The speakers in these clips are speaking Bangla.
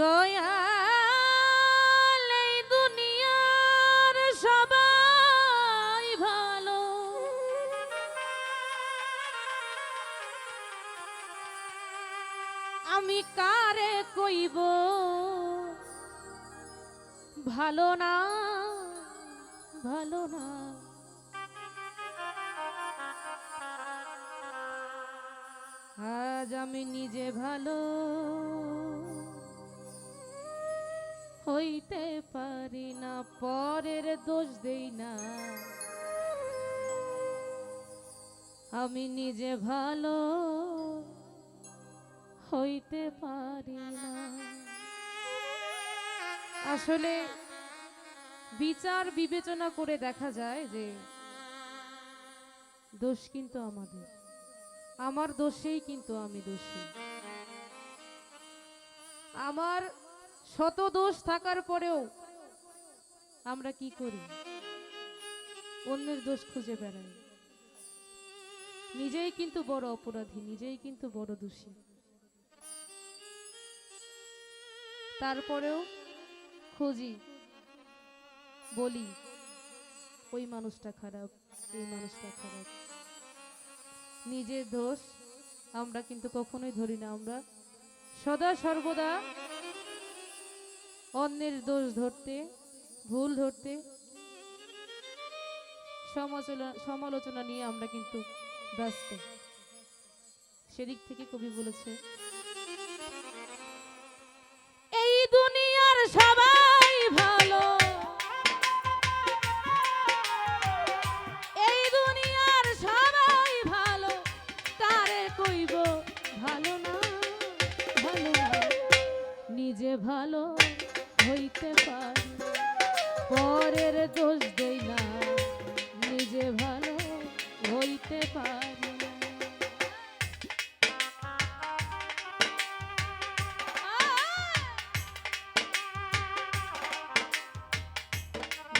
দয়াল দুনিয়ার সবাই ভালো। আমি কারে কইব? ভালো না ভালো না। আজ আমি নিজে ভালো হইতে পারি না, পরের দোষ দেই না। আমি নিজে ভালো হইতে পারি না। আসলে বিচার বিবেচনা করে দেখা যায় যে, দোষ কিন্তু আমাদের। আমার দোষেই কিন্তু আমি দোষী। আমার শত দোষ থাকার পরেও আমরা কি করি? অন্যের দোষ খুঁজে বেড়াই। নিজেই কিন্তু বড় অপরাধী, নিজেই কিন্তু বড় দোষী। তারপরেও খুঁজি, বলি, ওই মানুষটা খারাপ, এই মানুষটা খারাপ। নিজের দোষ আমরা কিন্তু কখনোই ধরি না। আমরা সদা সর্বদা অন্যের দোষ ধরতে, ভুল ধরতে। সমালোচনা সমালোচনা নিয়ে আমরা কিন্তু ব্যস্ত। সেদিক থেকে কবি বলেছে, এই দুনিয়ার সবাই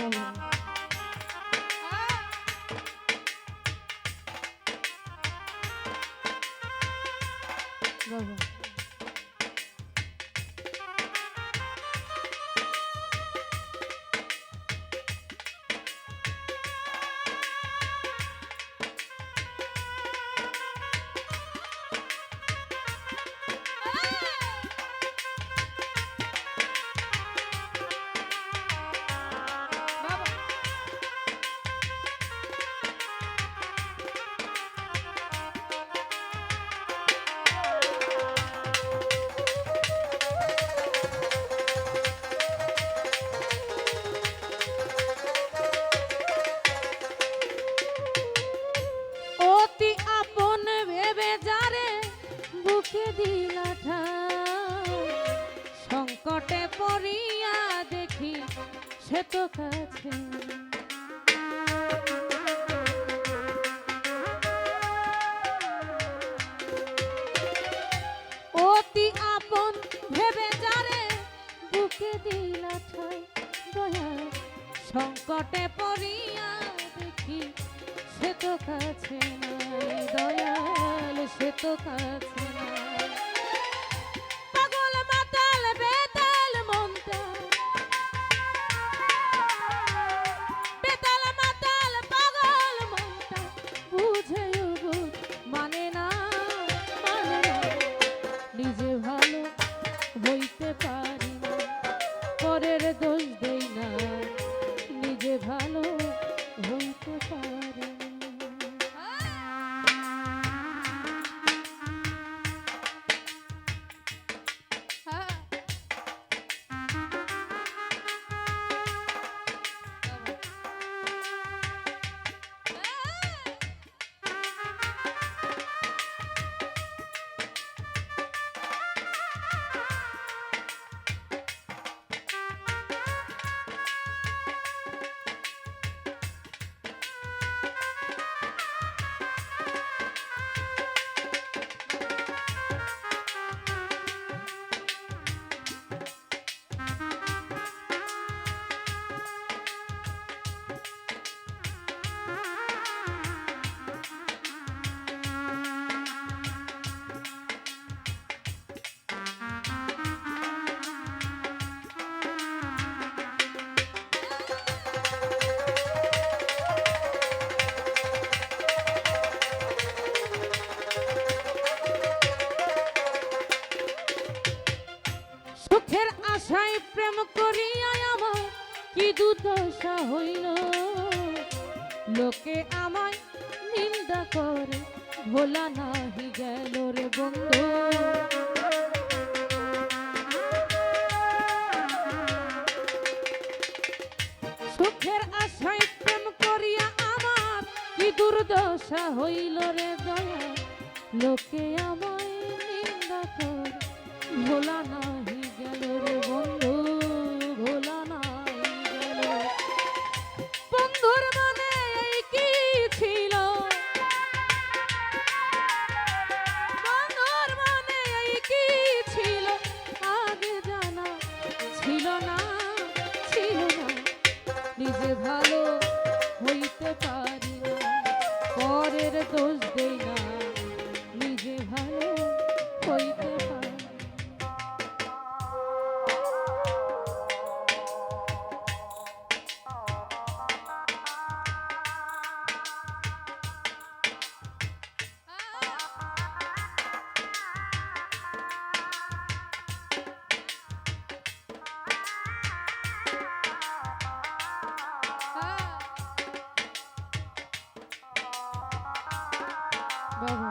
বাবা। সংকটে পড়িয়া দেখি সে তো কাছে নাই দয়াল সে তো কাছে আশায় প্রেম করিয়া আমার কি দুর্দশা হইল? লোকে আমায় নিন্দা করে, ভোলা নাহি গেল রে বন্ধু। সুখের আশায় প্রেম করিয়া আমার কি দুর্দশা হইল রে দয়া? লোকে আমায় নিন্দা করে, ভোলা নাহি ছিল না ছিল না। নিজে ভালো হইতে পারি না। পরের দোষ দেই বাবা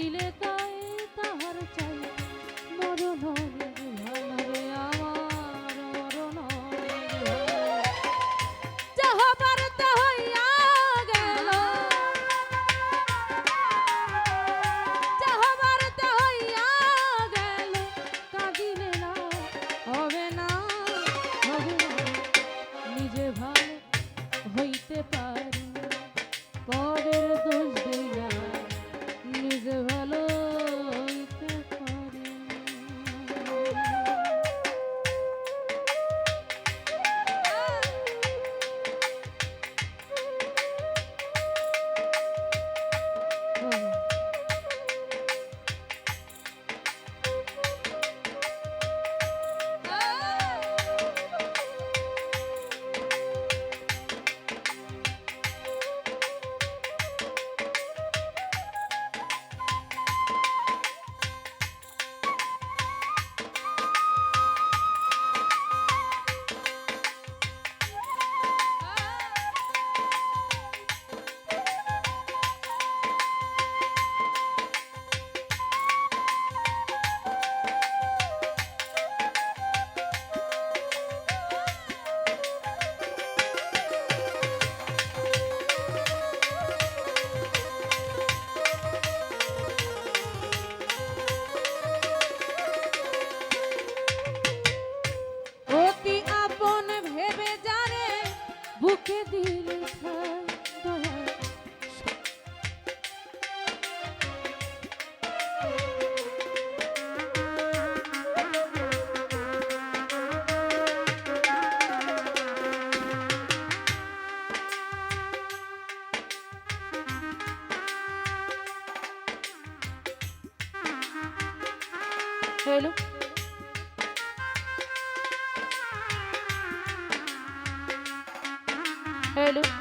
ভবিলে তাই তাহার চাই মরণ ঠাই হলো